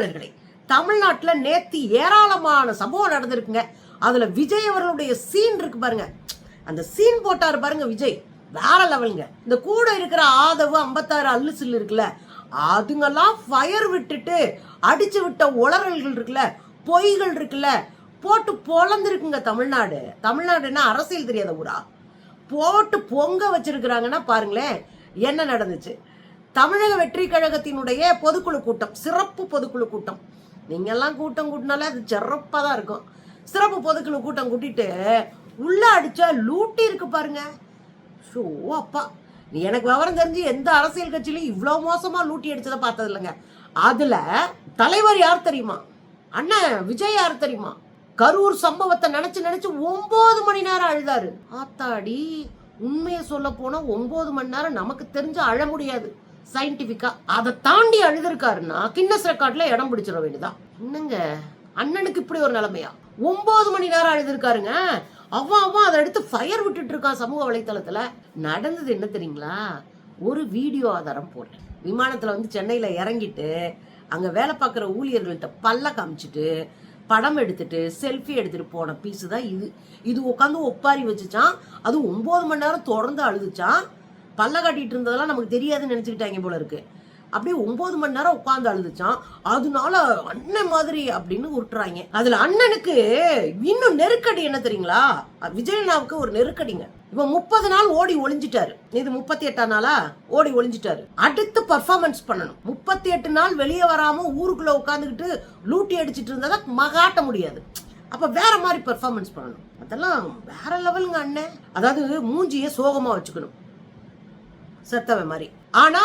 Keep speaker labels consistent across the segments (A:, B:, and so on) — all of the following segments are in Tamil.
A: ஆதரவாளர்களை தமிழ்நாட்டுல நேத்து ஏராளமான சம்பவம் நடந்திருக்குங்க. அதுல விஜய் அவர்களுடைய சீன் இருக்கு பாருங்க. அந்த சீன் போட்டாரு பாருங்க விஜய். வேற லெவலுங்க. இந்த கூட இருக்கிற ஆதவு ஐம்பத்தாறு அல்லு சில்லு இருக்குல்ல அதுங்கெல்லாம் ஃபயர் விட்டுட்டு அடிச்சு விட்ட உளறல்கள் இருக்குல்ல பொய்கள் இருக்குல்ல போட்டு பொழந்திருக்குங்க தமிழ்நாடு. தமிழ்நாடுன்னா அரசியல் தெரியாத ஊரா? போட்டு பொங்க வச்சிருக்கிறாங்கன்னா பாருங்களேன் என்ன நடந்துச்சு? தமிழக வெற்றி கழகத்தினுடைய பொதுக்குழு கூட்டம் சிறப்பு பொதுக்குழு கூட்டம். நீங்கெல்லாம் கூட்டம் கூட்டினாலே அது சிறப்பாக தான் இருக்கும். சிறப்பு பொதுக்குழு கூட்டம் கூட்டிட்டு உள்ளே அடித்தா லூட்டி இருக்கு பாருங்க. ஷோ அப்பா. நீ எனக்கு விவரம் தெரிஞ்சு எந்த அரசியல் கட்சியிலையும் இவ்வளோ மோசமாக லூட்டி அடித்ததை பார்த்தது இல்லைங்க அதில் தலைவர் யார் தெரியுமா? அண்ணன் விஜய் யார் தெரியுமா? கரூர் சம்பவத்தை நினச்சி நினச்சி ஒம்பது மணி நேரம் அழுதாரு. ஆத்தாடி உண்மையை சொல்ல போனால் ஒம்பது மணி நேரம் நமக்கு தெரிஞ்சு அழ முடியாது. சயின்டிஃபிக்காக அதை தாண்டி அழுதுருக்காருன்னா கின்னஸ் ரெக்கார்டில் இடம் பிடிச்சிட வேண்டியதான் என்னங்க? அண்ணனுக்கு இப்படி ஒரு நிலைமையா? ஒன்பது மணி நேரம் அழுதுருக்காருங்க. அவன் அவன் அதை எடுத்து ஃபயர் விட்டுட்டு இருக்கான் சமூக வலைத்தளத்தில். நடந்தது என்ன தெரியுங்களா? ஒரு வீடியோ ஆதாரம் போட்டேன். விமானத்தில் வந்து சென்னையில் இறங்கிட்டு அங்கே வேலை பார்க்குற ஊழியர்கள்ட்ட பல்ல காமிச்சிட்டு படம் எடுத்துட்டு செல்ஃபி எடுத்துட்டு போன பீஸு தான் இது. இது உட்காந்து ஒப்பாரி வச்சுச்சான். அது ஒன்பது மணி நேரம் தொடர்ந்து அழுதுச்சான். பல்ல காட்டிட்டு இருந்ததெல்லாம் நமக்கு தெரியாதுன்னு நினச்சிக்கிட்டாங்க போல இருக்கு. அப்படியே ஒன்பது மணி நேரம் உட்காந்து அழுதுச்சான் அதனால அண்ணன் மாதிரி அப்படின்னு உருட்டுறாங்க. அதுல அண்ணனுக்கு இன்னும் நெருக்கடி என்ன தெரியுங்களா? விஜயனாவுக்கு ஒரு நெருக்கடிங்க. இவன் முப்பது நாள் ஓடி ஒளிஞ்சிட்டாரு. இது முப்பத்தி எட்டாம் நாளா? ஓடி ஒளிஞ்சிட்டாரு. அடுத்து பர்ஃபார்மன்ஸ் பண்ணணும். முப்பத்தி எட்டு நாள் வெளியே வராம ஊருக்குள்ள உட்காந்துக்கிட்டு லூட்டி அடிச்சிட்டு இருந்ததை மகாட்ட முடியாது. அப்ப வேற மாதிரி பெர்ஃபார்மன்ஸ் பண்ணணும். அதெல்லாம் வேற லெவலுங்க அண்ணன் அதாவது மூஞ்சிய சோகமா வச்சுக்கணும். செத்தவன் மாதிரி. ஆனா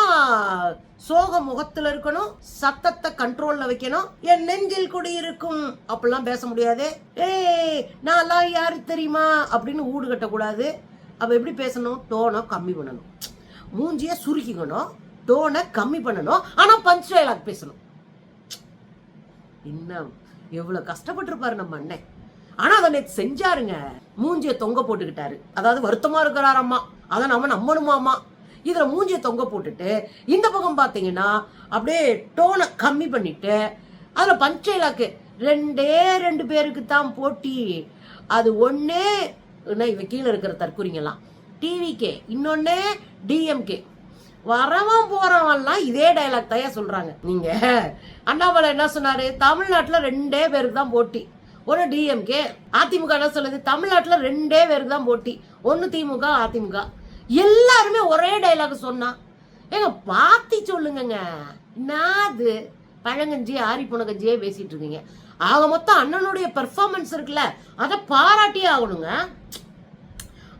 A: சோக முகத்துல இருக்கணும் சத்தத்தை கண்ட்ரோல்ல வைக்கணும். என் நெஞ்சில் குடி இருக்கும் அப்படிலாம் பேச முடியாது. ஏய் நான் யாரு தெரியுமா? அப்படின்னு ஊடு கட்டக்கூடாது. அப்ப எப்படி பேசணும்? டோனை கம்மி பண்ணணும். மூஞ்சிய சுருக்கிக்கணும். டோனை கம்மி பண்ணணும். ஆனா பஞ்ச் டயலாக் பேசணும். என்ன எவ்வளவு கஷ்டப்பட்டிருப்பாரு நம்ம அண்ணன். ஆனா அதை நேற்று செஞ்சாருங்க. மூஞ்சிய தொங்க போட்டுக்கிட்டாரு. அதாவது வருத்தமா இருக்கிறாரம்மா அதை நம்ம நம்பணுமாமா இதில் மூஞ்சியை தொங்க போட்டுட்டு இந்த பக்கம் பார்த்தீங்கன்னா அப்படியே டோனை கம்மி பண்ணிட்டு அதில் பஞ்சைலாக்கு ரெண்டே ரெண்டு பேருக்கு தான் போட்டி. அது ஒன்று என்ன, இவ கீழே இருக்கிற தற்குறிங்கெல்லாம் டிவிகே இன்னொன்று டிஎம்கே வரவன் போறவன்லாம் இதே டயலாக் தயா சொல்றாங்க. நீங்க அண்ணாமலை என்ன சொன்னாரு? தமிழ்நாட்டில் ரெண்டே பேருக்கு தான் போட்டி. ஒரு டிஎம்கே அதிமுக என்ன சொல்லுது? தமிழ்நாட்டில் ரெண்டே பேருக்கு தான் போட்டி. ஒன்று திமுக அதிமுக. எல்லாருமே ஒரே டைலாக் சொன்னா. ஏங்க பாத்தி சொல்லுங்கங்க. நாது பழங்கஞ்சி ஆரி புனகஞ்சியே பேசிட்டு இருக்கீங்க. ஆக மொத்தம் அண்ணனுடைய பெர்ஃபார்மன்ஸ் இருக்குல்ல அதை பாராட்டியே ஆகணுங்க.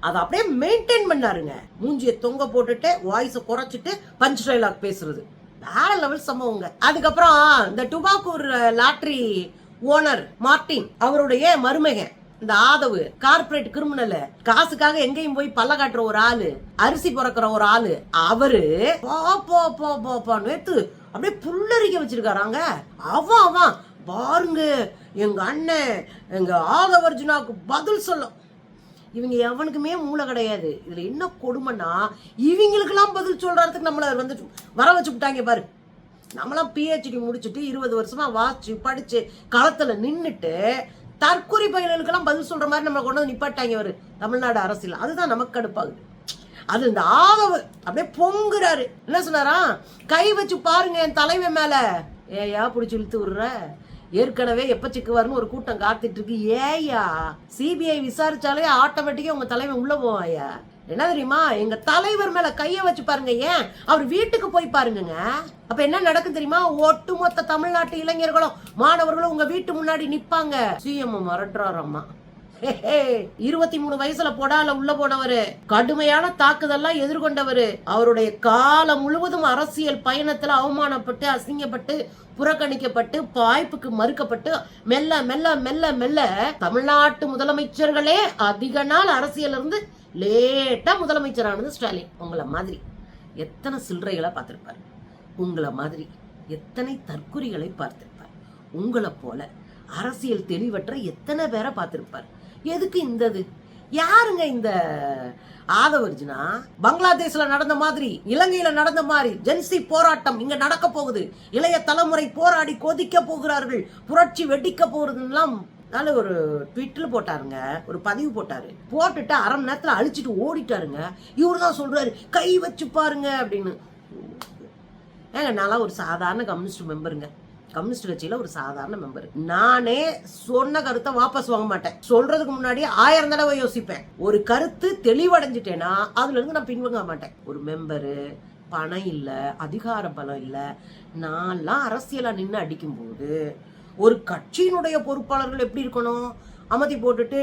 A: அதை அப்படியே மெயின்டைன் பண்ணாருங்க. மூஞ்சிய தொங்க போட்டுட்டு வாய்ஸை குறைச்சிட்டு பஞ்ச் டைலாக் பேசுறது. வேற லெவல் சம்பவங்க. அதுக்கப்புறம் இந்த டுபாக்கூர் லாட்ரி ஓனர் மார்டின் அவருடைய மருமகன். இந்த ஆதவு கார்ப்பரேட் கிரிமினல் காசுக்காக எங்கேயும் போய் பல்ல காட்டுற ஒரு ஆளு அரிசி பிறக்கிற ஒரு ஆளு அவரு போ போ போ போ போ நேத்து அப்படியே புல்லரிக்க வச்சிருக்காராங்க. அவன் அவன். பாருங்க எங்க அண்ணன் எங்க ஆதவர்ஜுனாவுக்கு பதில் சொல்லும். இவங்க எவனுக்குமே மூளை கிடையாது. இதுல என்ன கொடுமைன்னா இவங்களுக்கெல்லாம் பதில் சொல்றதுக்கு நம்மள வந்து வர வச்சு விட்டாங்க பாரு. நம்மளாம் பிஹெச்டி முடிச்சுட்டு இருபது வருஷமா வாச்சு படிச்சு களத்துல நின்றுட்டு தற்கொலை பயிர்களுக்கெல்லாம் பதில் சொல்கிற மாதிரி நம்மளை கொண்டு வந்து நிப்பாட்டாங்க அவர் தமிழ்நாடு அரசியல். அதுதான் நமக்கு கடுப்பாகுது. அது இந்த ஆதவர் அப்படியே பொங்குறாரு. என்ன சொன்னாரா? கை வச்சு பாருங்க என் தலைவன் மேலே. ஏயா பிடிச்சி இழுத்து விடுற? ஏற்கனவே எப்ப சிக்குவாருன்னு ஒரு கூட்டம் காத்துட்டு இருக்கு. ஏயா சிபிஐ விசாரிச்சாலே ஆட்டோமேட்டிக்கா உங்க தலைவன் உள்ள போவாயா என்ன தெரியுமா? எங்க தலைவர் மேல கைய வச்சு பாருங்க ஏன்? அவர் வீட்டுக்கு போய் பாருங்க அப்ப என்ன நடக்கும் தெரியுமா? ஒட்டுமொத்த தமிழ்நாட்டு இளைஞர்களும் மாணவர்களும் உங்க வீட்டு முன்னாடி நிப்பாங்க. சிஎம் மிரட்டுறாரம்மா இருபத்தி மூணு வயசுல பொடால உள்ள போனவரு. கடுமையான தாக்குதல்லாம் எதிர்கொண்டவரு. அவருடைய காலம் முழுவதும் அரசியல் பயணத்துல அவமானப்பட்டு அசிங்கப்பட்டு புறக்கணிக்கப்பட்டு வாய்ப்புக்கு மறுக்கப்பட்டு மெல்ல மெல்ல மெல்ல மெல்ல தமிழ்நாட்டு முதலமைச்சர்களே அதிக நாள் அரசியல் இருந்து லேட்டாக முதலமைச்சரானது ஸ்டாலின். உங்களை மாதிரி. எத்தனை சில்லறைகளை பார்த்துருப்பாரு. உங்களை மாதிரி எத்தனை தற்குறிகளை பார்த்திருப்பார். உங்களை போல அரசியல் தெளிவற்ற எத்தனை பேரை பார்த்திருப்பார். எதுக்கு இந்தது யாருங்க இந்த ஆதவர்ஜுனா? பங்களாதேஷ்ல நடந்த மாதிரி இலங்கையில நடந்த மாதிரி ஜென்சி போராட்டம் இங்க நடக்க போகுது. இளைய தலைமுறை போராடி கொதிக்க போகிறார்கள். புரட்சி வெடிக்க போறதுலாம் அதனால ஒரு ட்விட்டில் போட்டாருங்க ஒரு பதிவு போட்டாரு. போட்டுட்டு அரை மணி நேரத்துல அழிச்சிட்டு ஓடிட்டாருங்க. இவரு தான் சொல்றாரு கை வச்சு பாருங்க அப்படின்னு. ஏங்க நான்லாம் ஒரு சாதாரண கம்யூனிஸ்ட் மெம்பருங்க. கம்யூனிஸ்ட் கட்சியில ஒரு சாதாரண மெம்பர். நானே சொன்ன கருத்தை வாபஸ் வாங்க மாட்டேன். சொல்றதுக்கு முன்னாடி ஆயிரம் தடவை யோசிப்பேன். ஒரு கருத்து தெளிவடைஞ்சிட்டேன்னா அதுல இருந்து நான் பின்வாங்க மாட்டேன். ஒரு மெம்பரு பணம் இல்லை அதிகார பலம் இல்லை நான்லாம் அரசியலாக நின்று அடிக்கும்போது ஒரு கட்சியினுடைய பொறுப்பாளர்கள் எப்படி இருக்கணும்? அமதி போட்டுட்டு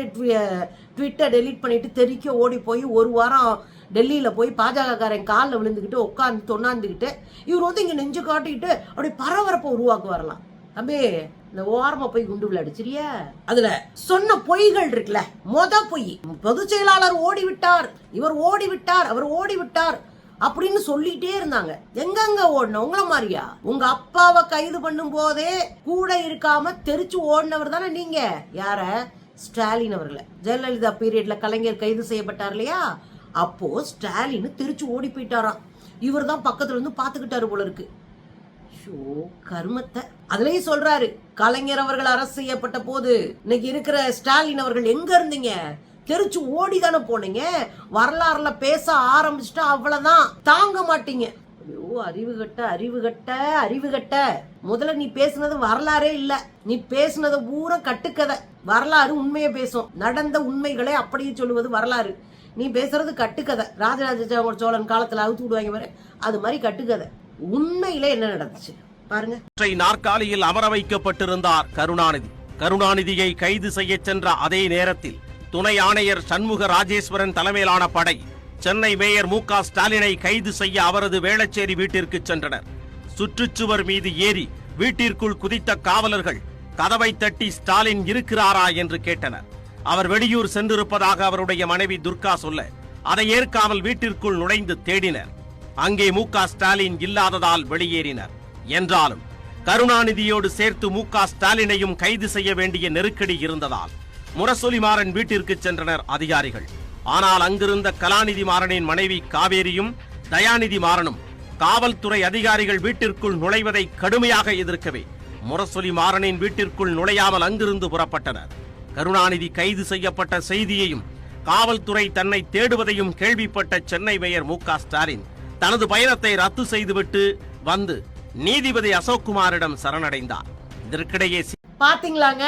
A: ட்விட்டர் டெலீட் பண்ணிட்டு தெறிக்க ஓடி போய் ஒரு வாரம் டெல்லியில் போய் பாஜகக்காரன் காலில் விழுந்துக்கிட்டு உட்காந்து தொண்ணாந்துக்கிட்டு இவர் வந்து இங்கே நெஞ்சு காட்டிக்கிட்டு அப்படி பரபரப்பை உருவாக்கு வரலாம் தம்பி இந்த ஓரமாக போய் குண்டு விளையாடுச்சிரியா அதில் சொன்ன பொய்கள் இருக்குல்ல மொத பொய். பொதுச் செயலாளர் ஓடிவிட்டார் இவர் ஓடிவிட்டார் அவர் ஓடி விட்டார் அப்படின்னு சொல்லிட்டே இருந்தாங்க. எங்கெங்க ஓடணும் உங்களை மாதிரியா? உங்க அப்பாவை கைது பண்ணும் போதே கூட இருக்காம தெரிச்சு ஓடினவர் தானே நீங்க? யார? ஸ்டாலின் அவர்களை. ஜெயலலிதா பீரியட்ல கலைஞர் கைது செய்யப்பட்டார் இல்லையா? அப்போ ஸ்டாலின் தெரிச்சு ஓடி போயிட்டாராம். இவர் தான் பக்கத்துல இருந்து பாத்துக்கிட்டாரு போல இருக்கு. ஷோ கருமத்தை. அதுலயும் சொல்றாரு கலைஞர் அவர்கள் அரசு செய்யப்பட்ட போது இன்னைக்கு இருக்கிற ஸ்டாலின் அவர்கள் எங்க இருந்தீங்க? தெரிச்சு ஓடி தானே போனீங்க? வரலாறுல பேச ஆரம்பிச்சுட்டா அவ்வளவுதான். தாங்க மாட்டீங்க. ஐயோ அறிவு கட்ட அறிவு கட்ட அறிவு கட்ட. முதல்ல நீ பேசுனது வரலாறே இல்ல. நீ பேசுனது பூரா கட்டுக்கதை. வரலாறு உண்மையை பேசும். நடந்த உண்மைகளை அப்படியே சொல்லுவது வரலாறு. நீ பேசுறது கட்டுக்கதை. ராஜராஜ சோழன் காலத்துல அவுத்து விடுவாங்க பாரு. அது மாதிரி கட்டுக்கதை. உண்மையில என்ன நடந்துச்சு? பாருங்க.
B: நாற்காலியில் அமர வைக்கப்பட்டிருந்தார் கருணாநிதி. கருணாநிதியை கைது செய்யச் சென்ற அதே நேரத்தில் துணை ஆணையர் சண்முக ராஜேஸ்வரன் தலைமையிலான படை. சென்னை மேயர் மு ஸ்டாலினை கைது செய்ய அவரது வேளச்சேரி வீட்டிற்கு சென்றனர். சுற்றுச்சுவர் மீது ஏறி வீட்டிற்குள் குதித்த காவலர்கள் கதவை தட்டி ஸ்டாலின் இருக்கிறாரா? என்று கேட்டனர். அவர் வெளியூர் சென்றிருப்பதாக அவருடைய மனைவி துர்கா சொல்ல அதை ஏற்காமல் வீட்டிற்குள் நுழைந்து தேடினர். அங்கே மு ஸ்டாலின் இல்லாததால் வெளியேறினர். என்றாலும் கருணாநிதியோடு சேர்த்து மு ஸ்டாலினையும் கைது செய்ய வேண்டிய நெருக்கடி இருந்ததால் முரசொலி மாறன் வீட்டிற்கு சென்றனர் அதிகாரிகள். ஆனால் அங்கிருந்த கலாநிதி மாறனின் மனைவி காவேரியும் தயாநிதி மாறனும் காவல்துறை அதிகாரிகள் வீட்டிற்குள் நுழைவதை கடுமையாக எதிர்க்கவே முரசொலி மாறனின் வீட்டிற்குள் நுழையாமல் அங்கிருந்து புறப்பட்டனர். கருணாநிதி கைது செய்யப்பட்ட செய்தியையும் காவல்துறை தன்னை தேடுவதையும் கேள்விப்பட்ட சென்னை மேயர் மு ஸ்டாலின் தனது பயணத்தை ரத்து செய்துவிட்டு வந்து நீதிபதி அசோக்குமாரிடம் சரணடைந்தார். இதற்கிடையே
A: பாத்தீங்களாங்க?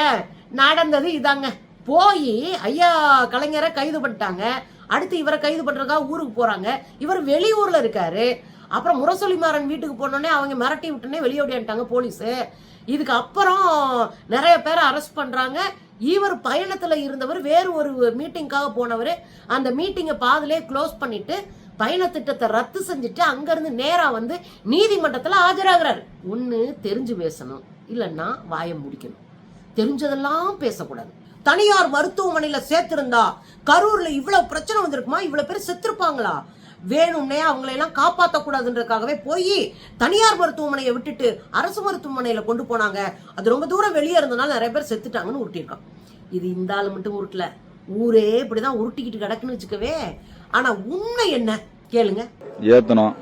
A: நடந்தது இதாங்க. போய் ஐயா கலைஞரை கைது பண்ணிட்டாங்க. அடுத்து இவரை கைது பண்றதுக்காக ஊருக்கு போறாங்க. இவர் வெளியூர்ல இருக்காரு. அப்புறம் முரசொலிமாறன் வீட்டுக்கு போனோடனே அவங்க மிரட்டி விட்டுனே வெளியோடியான்ட்டாங்க போலீஸு. இதுக்கு அப்புறம் நிறைய பேரை அரெஸ்ட் பண்றாங்க. இவர் பயணத்துல இருந்தவர் வேறு ஒரு மீட்டிங்காக போனவர். அந்த மீட்டிங்கை பாதிலே க்ளோஸ் பண்ணிட்டு பயணத்திட்டத்தை ரத்து செஞ்சுட்டு அங்கேருந்து நேராக வந்து நீதிமன்றத்தில் ஆஜராகிறார். ஒன்று தெரிஞ்சு பேசணும். இல்லைன்னா வாயை முடிக்கணும். தெரிஞ்சதெல்லாம் பேசக்கூடாது. தனியார் மருத்துவமனையில சேர்த்திருந்தா கரூர்ல இவ்வளவு பிரச்சனை வந்திருக்குமா? இவ்வளவு பேர் செத்துருப்பாங்களா? வேணும்னே அவங்களையெல்லாம் காப்பாற்றக்கூடாதுன்றதுக்காகவே போய் தனியார் மருத்துவமனையை விட்டுட்டு அரசு மருத்துவமனையில் கொண்டு போனாங்க. அது ரொம்ப தூரம் வெளியே இருந்தனால நிறைய பேர் செத்துட்டாங்கன்னு உருட்டியிருக்கான். இது இந்த ஆள் மட்டும் உருட்டல. ஊரே இப்படிதான் உருட்டிக்கிட்டு கிடக்குன்னு வச்சுக்கவே. ஆனா உண்மை என்ன? கேளுங்க.
C: ஏற்றணும்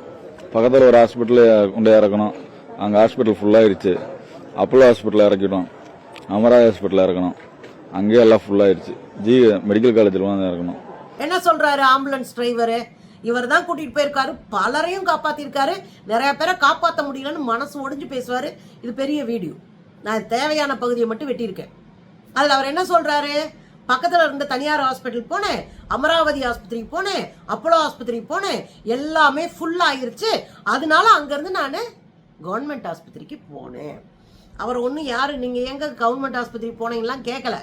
C: பக்கத்தில் ஒரு ஹாஸ்பிட்டல் கொண்டு இறக்கணும். அங்கே ஹாஸ்பிட்டல் ஃபுல்லாகிடுச்சு அப்போலோ ஹாஸ்பிட்டலில் இறக்கிட்டோம். அமராவதி ஹாஸ்பிட்டலில் இறக்கணும். அங்கேயே எல்லாம் ஃபுல்லாகிடுச்சு ஜி மெடிக்கல் காலேஜில் தான் இருக்கணும்.
A: என்ன சொல்றாரு ஆம்புலன்ஸ் டிரைவரு இவர் தான் கூட்டிட்டு போயிருக்காரு. பலரையும் காப்பாத்திருக்காரு. நிறைய பேரை காப்பாற்ற முடியலன்னு மனசு ஒடிஞ்சு பேசுவாரு. இது பெரிய வீடியோ நான் தேவையான பகுதியை மட்டும் வெட்டியிருக்கேன். அதில் அவர் என்ன சொல்றாரு? பக்கத்தில் இருந்த தனியார் ஹாஸ்பிட்டல் போனேன். அமராவதி ஆஸ்பத்திரிக்கு போனேன். அப்போலோ ஆஸ்பத்திரிக்கு போனேன். எல்லாமே ஃபுல்லாகிருச்சு அதனால அங்கேருந்து நான் கவர்மெண்ட் ஆஸ்பத்திரிக்கு போனேன். அவர் ஒன்றும் யாரு? நீங்கள் எங்கே கவர்மெண்ட் ஆஸ்பத்திரிக்கு போனீங்களாம் கேட்கல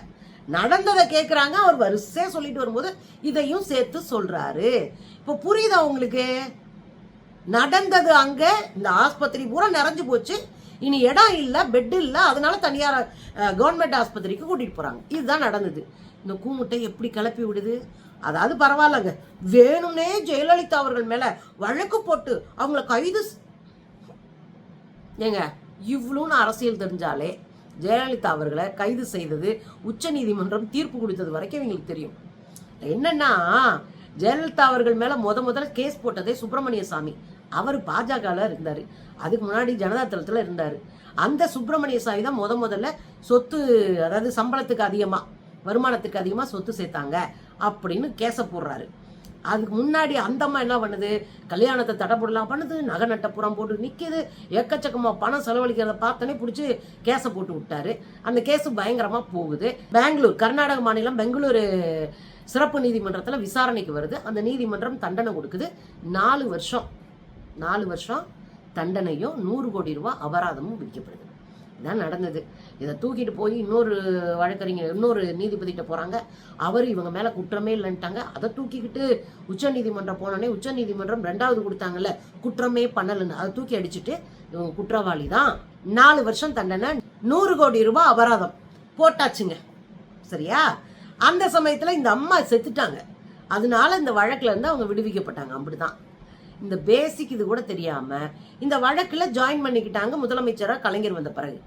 A: நடந்ததை கேட்குறாங்க அவர் வரிசையாக சொல்லிட்டு வரும்போது இதையும் சேர்த்து சொல்கிறாரு இப்போ புரியுதா உங்களுக்கு? நடந்தது அங்கே இந்த ஆஸ்பத்திரி பூரா நிறைஞ்சு போச்சு. இனி இடம் இல்லை பெட் இல்லை அதனால தனியார் கவர்மெண்ட் ஆஸ்பத்திரிக்கு கூட்டிகிட்டு போகிறாங்க இதுதான் நடந்தது. இந்த கூமுட்டை எப்படி கிளப்பி விடுது? அதாவது பரவாயில்லங்க. வேணும்னே ஜெயலலிதா அவர்கள் மேலே வழக்கு போட்டு அவங்கள கைது ஏங்க இவ்வளோன்னு அரசியல் தெரிஞ்சாலே ஜெயலலிதா அவர்களை கைது செய்தது உச்ச நீதிமன்றம் தீர்ப்பு கொடுத்தது வரைக்கும் இவங்களுக்கு தெரியும். என்னன்னா ஜெயலலிதா அவர்கள் மேல முத முதல்ல கேஸ் போட்டதே சுப்பிரமணிய சாமி. அவர் பாஜகவில் இருந்தார். அதுக்கு முன்னாடி ஜனதா தளத்தில் இருந்தார். அந்த சுப்பிரமணிய சாமி தான் முத முதல்ல சொத்து அதாவது சம்பளத்துக்கு அதிகமாக வருமானத்துக்கு அதிகமாக சொத்து சேர்த்தாங்க அப்படின்னு கேச போடுறாரு. அதுக்கு முன்னாடி அந்த அம்மா என்ன பண்ணுது? கல்யாணத்தை தடை போடலாம் பண்ணுது நகை நட்டப்புறம் போட்டு நிற்கிது எக்கச்சக்கமாக பணம் செலவழிக்கிறத பார்த்தோன்னே பிடிச்சி கேஸை போட்டு விட்டாரு. அந்த கேஸ் பயங்கரமாக போகுது. பெங்களூர் கர்நாடக மாநிலம் பெங்களூரு சிறப்பு நீதிமன்றத்தில் விசாரணைக்கு வருது. அந்த நீதிமன்றம் தண்டனை கொடுக்குது. நாலு வருஷம் நாலு வருஷம் தண்டனையும் நூறு கோடி ரூபா அபராதமும் விதிக்கப்படுது இதான் நடந்தது. இதை தூக்கிட்டு போய் இன்னொரு வழக்கறிஞர் இன்னொரு நீதிபதிகிட்ட போகிறாங்க அவர் இவங்க மேலே குற்றமே இல்லைன்ட்டாங்க. அதை தூக்கிக்கிட்டு உச்ச நீதிமன்றம் போனோடனே உச்ச நீதிமன்றம் ரெண்டாவது கொடுத்தாங்கல்ல குற்றமே பண்ணலன்னு. அதை தூக்கி அடிச்சுட்டு இவங்க குற்றவாளி தான். நாலு வருஷம் தண்டனை நூறு கோடி ரூபாய் அபராதம் போட்டாச்சுங்க. சரியா? அந்த சமயத்தில் இந்த அம்மா செத்துட்டாங்க. அதனால இந்த வழக்கில் இருந்து அவங்க விடுவிக்கப்பட்டாங்க. அப்படிதான். இந்த பேசிக் இது கூட தெரியாம இந்த வழக்குல ஜாயின் பண்ணிக்கிட்டாங்க முதலமைச்சரா கலைஞர் வந்த பிறகு.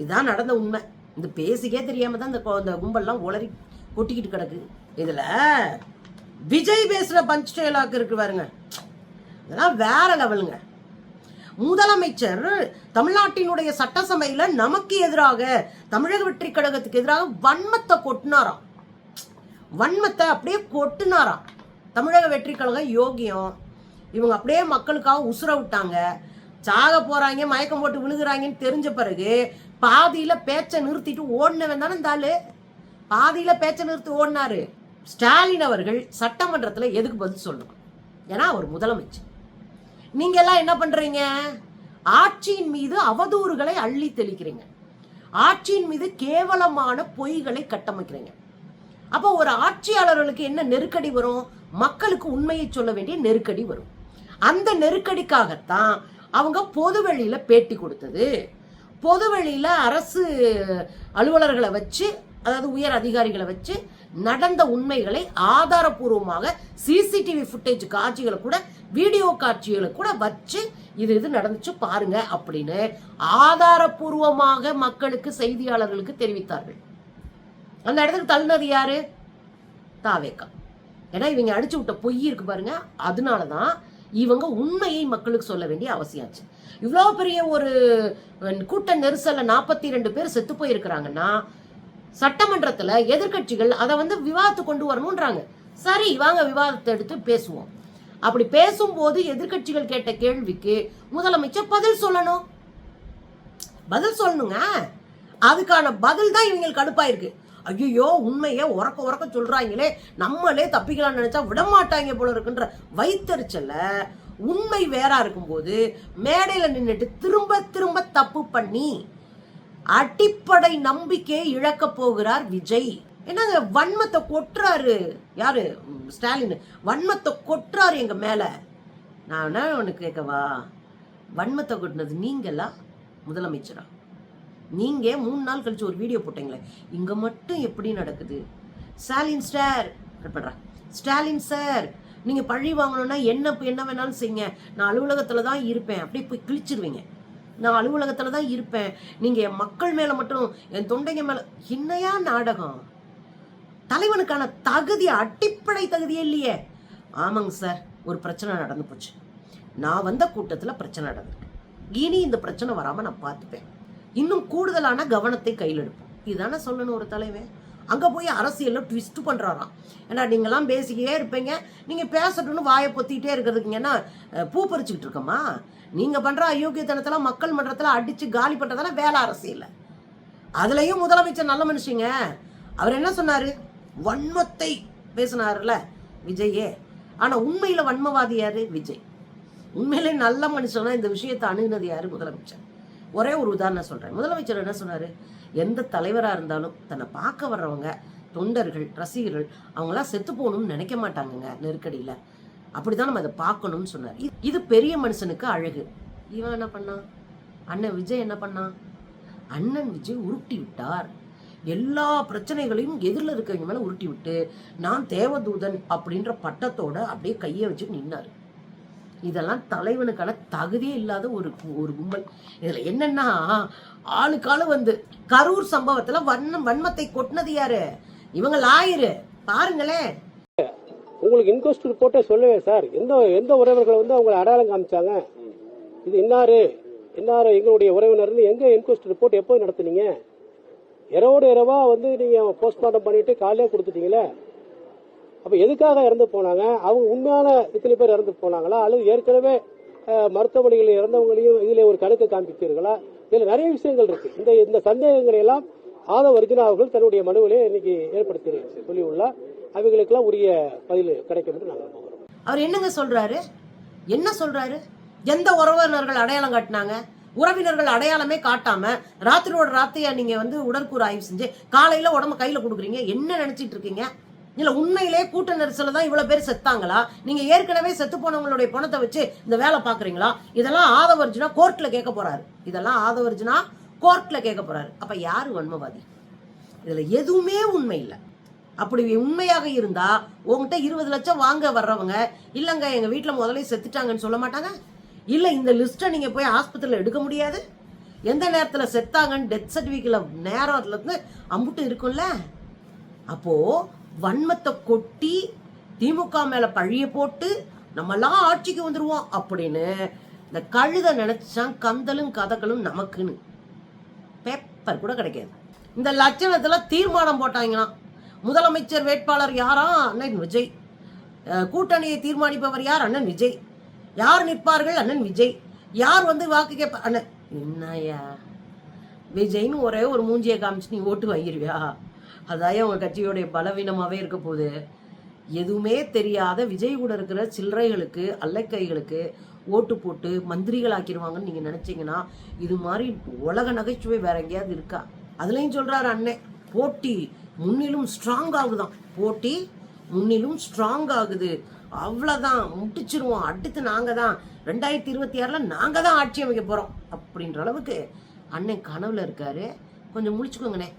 A: இதுதான் நடந்த உண்மை. இந்த பேசிக்கே தெரியாம தான் இந்த கும்பல்லாம் உளறி கொட்டிக்கிட்டு கிடக்கு. இதுல விஜய் பேசுற பஞ்ச் டயலாக் இருக்கு பாருங்க. இதெல்லாம் வேற லெவலுங்க முதலமைச்சர் தமிழ்நாட்டினுடைய சட்டசபையில நமக்கு எதிராக தமிழக வெற்றி கழகத்துக்கு எதிராக வன்மத்தை கொட்டினாராம். வன்மத்தை அப்படியே கொட்டினாராம். தமிழக வெற்றி கழகம் யோகியம் இவங்க அப்படியே மக்களுக்காக உசுர விட்டாங்க. சாக போறாங்க மயக்கம் போட்டு விழுகிறாங்கன்னு தெரிஞ்ச பிறகு பாதியில பேச்சை நிறுத்திட்டு ஓடினவன் தானே இருந்தாலு பாதியில பேச்சை நிறுத்தி ஓடினாரு. ஸ்டாலின் அவர்கள் சட்டமன்றத்தில் எதுக்கு பதில் சொல்லணும்? ஏன்னா அவர் முதலமைச்சர். நீங்க எல்லாம் என்ன பண்றீங்க? ஆட்சியின் மீது அவதூறுகளை அள்ளி தெளிக்கிறீங்க. ஆட்சியின் மீது கேவலமான பொய்களை கட்டமைக்கிறீங்க. அப்போ ஒரு ஆட்சியாளர்களுக்கு என்ன நெருக்கடி வரும்? மக்களுக்கு உண்மையை சொல்ல வேண்டிய நெருக்கடி வரும். அந்த நெருக்கடிக்காகத்தான் அவங்க பொதுவெளியில பேட்டி கொடுத்தது. பொதுவெளியில அரசு அலுவலர்களை வச்சு அதாவது உயர் அதிகாரிகளை வச்சு நடந்த உண்மைகளை ஆதாரபூர்வமாக சிசிடிவி ஃபுட்டேஜ் காட்சிகளை கூட வீடியோ காட்சிகளை கூட வச்சு இது இது நடந்துச்சு பாருங்க அப்படின்னு ஆதாரபூர்வமாக மக்களுக்கு செய்தியாளர்களுக்கு தெரிவித்தார்கள். அந்த இடத்துக்கு தள்ளினது யாரு? தாவேக்கா. ஏன்னா இவங்க அடிச்சு விட்ட பொய் இருக்கு பாருங்க. அதனால தான் இவங்க உண்மையை மக்களுக்கு சொல்ல வேண்டிய அவசியாச்சு இவ்வளோ பெரிய ஒரு கூட்ட நெரிசலில் நாற்பத்தி ரெண்டு பேர் செத்து போயிருக்கிறாங்கன்னா சட்டமன்றத்தில் எதிர்க்கட்சிகள் அதை வந்து விவாதத்துக்கு கொண்டு வரணுன்றாங்க சரி வாங்க விவாதத்தை எடுத்து பேசுவோம். அப்படி பேசும்போது எதிர்க்கட்சிகள் கேட்ட கேள்விக்கு முதலமைச்சர் பதில் சொல்லணும். பதில் சொல்லணுங்க. அதுக்கான பதில் தான் இவங்களுக்கு கடுப்பாயிருக்கு. ஐயோ உண்மையை உறக்க உறக்க சொல்றாங்களே. நம்மளே தப்பிக்கலாம்னு நினைச்சா விட மாட்டாங்க போல இருக்குன்ற வைத்தறிச்சல்ல உண்மை வேறா இருக்கும்போது மேடையில நின்றுட்டு திரும்ப திரும்ப தப்பு பண்ணி அடிப்படை நம்பிக்கையை இழக்க போகிறார் விஜய். என்னங்க வன்மத்தை கொட்டுறாரு? யாரு? ஸ்டாலின். வன்மத்தை கொட்டுறாரு எங்க மேல. நான் என்ன கேட்கவா? வன்மத்தை கொட்டினது நீங்களா? முதலமைச்சரா? நீங்கள் மூணு நாள் கழிச்சு ஒரு வீடியோ போட்டீங்களே இங்கே மட்டும் எப்படி நடக்குது? ஸ்டாலின் ஸ்டார் பண்றா. ஸ்டாலின் சார் நீங்கள் பழி வாங்கணும்னா என்ன என்ன வேணாலும் செய்யுங்க. நான் அலுவலகத்தில் தான் இருப்பேன். அப்படியே போய் கிழிச்சிருவீங்க. நான் அலுவலகத்தில் தான் இருப்பேன். நீங்கள் என் மக்கள் மேலே மட்டும் என் தொண்டைங்க மேலே என்னையா நாடகம்? தலைவனுக்கான தகுதி அடிப்படை தகுதியே இல்லையே. ஆமாங்க சார் ஒரு பிரச்சனை நடந்து போச்சு. நான் வந்த கூட்டத்தில் பிரச்சனை நடந்திருக்கு. இனி இந்த பிரச்சனை வராமல் நான் பார்த்துப்பேன். இன்னும் கூடுதலான கவனத்தை கையில் எடுப்போம் இதுதானே சொல்லணும் ஒரு தலைவன்? அங்கே போய் அரசியலில் ட்விஸ்ட் பண்ணுறாராம் ஏன்னா நீங்களாம் பேசிக்கிட்டே இருப்பீங்க. நீங்கள் பேசட்டும்னு வாயை பொத்திக்கிட்டே இருக்கிறதுக்கு ஏன்னா பூ பறிச்சுக்கிட்டு இருக்கோமா? நீங்கள் பண்ணுற அயோக்கியத்தனத்தில் மக்கள் மன்றத்தில் அடித்து காலி பண்ணுறதால வேலை அரசியல் அதுலேயும் முதலமைச்சர் நல்ல மனுஷங்க. அவர் என்ன சொன்னார்? வன்மத்தை பேசினார்ல விஜயே. ஆனால் உண்மையில் வன்மவாதி யார்? விஜய். உண்மையிலே நல்ல மனுஷனா இந்த விஷயத்தை அணுகுனது யார்? முதலமைச்சர். ஒரே ஒரு உதாரணம் சொல்கிறேன் முதலமைச்சர் என்ன சொன்னார்? எந்த தலைவராக இருந்தாலும் தன்னை பார்க்க வர்றவங்க தொண்டர்கள் ரசிகர்கள் அவங்களாம் செத்து போகணும்னு நினைக்க மாட்டாங்கங்க நெருக்கடியில. அப்படிதான் நம்ம அதை பார்க்கணும்னு சொன்னார். இது- இது பெரிய மனுஷனுக்கு அழகு. இவன் என்ன பண்ணான்? அண்ணன் விஜய் என்ன பண்ணான்? அண்ணன் விஜய் உருட்டி விட்டார். எல்லா பிரச்சனைகளையும் எதிரில் இருக்கவங்க மேலே உருட்டி விட்டு நான் தேவதூதன் அப்படின்ற பட்டத்தோட அப்படியே கையை வச்சு நின்னார். இதெல்லாம் தலைவனுக்கான தகுதியே இல்லாத ஒரு ஒரு கும்பல். இதில் என்னன்னா ஆளுக்காளு வந்து கரூர் சம்பவத்துல வண்ணம் வன்மத்தை கொட்டினது யாரு? இவங்க ஆயிரு பாருங்களேன்.
D: உங்களுக்கு இன்கொஸ்ட் ரிப்போர்ட்டே சொல்லவே சார். எந்த எந்த உறவினர்கள் வந்து அவங்களை அடையாளம் காமிச்சாங்க? இது இன்னாரு? இன்னாரு எங்களுடைய உறவினர்னு எங்க இன்கொஸ்ட் ரிப்போர்ட் எப்போ நடத்துனீங்க? இரவோடு இரவா வந்து நீங்க போஸ்ட்மார்ட்டம் பண்ணிட்டு காலையே கொடுத்துட்டீங்களே? அப்ப எதுக்காக இறந்து போனாங்க? அவங்க உண்மையான இத்தனை பேர் இறந்து போனாங்களா? அல்லது ஏற்கனவே மருத்துவமனைகளில் இறந்தவங்களையும் இதுல ஒரு கணக்கு காண்பித்தீர்களா? இதுல நிறைய விஷயங்கள் இருக்கு. இந்த இந்த சந்தேகங்களை எல்லாம் ஆதவ அர்ஜுனா அவர்கள் தன்னுடைய மனுவிலே இன்னைக்கு ஏற்படுத்தி சொல்லியுள்ளார். அவைகளுக்கெல்லாம் உரிய பதில் கிடைக்கும் என்று நாங்கள் போகிறோம்
A: அவர் என்னங்க சொல்றாரு? என்ன சொல்றாரு? எந்த உறவினர்கள் அடையாளம் காட்டினாங்க? உறவினர்கள் அடையாளமே காட்டாம ராத்திரியோட ராத்திரியா நீங்க வந்து உடற்கூறு ஆய்வு செஞ்சு காலையில உடம்ப கையில கொடுக்குறீங்க? என்ன நினைச்சிட்டு இருக்கீங்க? இல்ல உண்மையிலே கூட்ட நெரிசல தான் இவ்வளவு பேர் செத்தாங்களா? நீங்க ஏற்கனவே செத்து போனவங்களுடைய பணத்தை வச்சு இந்த வேலை பாக்குறீங்களா? இதெல்லாம் ஆதவர்ஜுனா கோர்ட்ல கேட்க போறாரு. இதெல்லாம் ஆதவர்ஜுனா கோர்ட்ல கேட்க போறாரு. அப்ப யாரு வன்மவாதி? இதுல எதுவுமே உண்மை இல்லை. அப்படி உண்மையாக இருந்தா உங்ககிட்ட இருபது லட்சம் வாங்க வர்றவங்க இல்லைங்க எங்க வீட்டில் முதலே செத்துட்டாங்கன்னு சொல்ல மாட்டாங்க? இல்ல இந்த லிஸ்ட்டை நீங்க போய் ஆஸ்பத்திரியில் எடுக்க முடியாது? எந்த நேரத்தில் செத்தாங்கன்னு டெத் சர்டிஃபிகேட்ல நேரத்துல இருந்து அம்புட்டு இருக்கும்ல? அப்போ வன்மத்தை கொட்டி திமுக மேல பழிய போட்டு நம்மெல்லாம் ஆட்சிக்கு வந்துருவோம் அப்படின்னு இந்த கழுத நினைச்சான் கந்தலும் கதகளும் நமக்குன்னு. பேப்பர் கூட கிடைக்காது. இந்த லட்சணத்துல தீர்மானம் போட்டாங்கன்னா முதலமைச்சர் வேட்பாளர் யாரா? அண்ணன் விஜய். கூட்டணியை தீர்மானிப்பவர் யார்? அண்ணன் விஜய். யார் நிற்பார்கள்? அண்ணன் விஜய். யார் வந்து வாக்கு கேட்ப அண்ணன். என்னய்யா? விஜய்னு ஒரே ஒரு மூஞ்சியை காமிச்சு நீ ஓட்டு வாங்கிருவியா? அதான் அவங்க கட்சியோடைய பலவீனமாகவே இருக்க போகுது. எதுவுமே தெரியாத விஜய் கூட இருக்கிற சில்லறைகளுக்கு அல்லக்கைகளுக்கு ஓட்டு போட்டு மந்திரிகள் ஆக்கிடுவாங்கன்னு நீங்கள் நினச்சிங்கன்னா இது மாதிரி உலக நகைச்சுவை வேற எங்கேயாவது இருக்கா? அதுலேயும் சொல்கிறாரு அண்ணே போட்டி முன்னிலும் ஸ்ட்ராங் ஆகுதான். போட்டி முன்னிலும் ஸ்ட்ராங் ஆகுது. அவ்வளோதான் முட்டிச்சிருவோம். அடுத்து நாங்கள் தான் ரெண்டாயிரத்தி இருபத்தி ஆறில் நாங்கள் தான் ஆட்சி அமைக்க போகிறோம் அப்படின்ற அளவுக்கு அண்ணன் கனவில் இருக்காரு. கொஞ்சம் முடிச்சுக்கோங்கண்ணே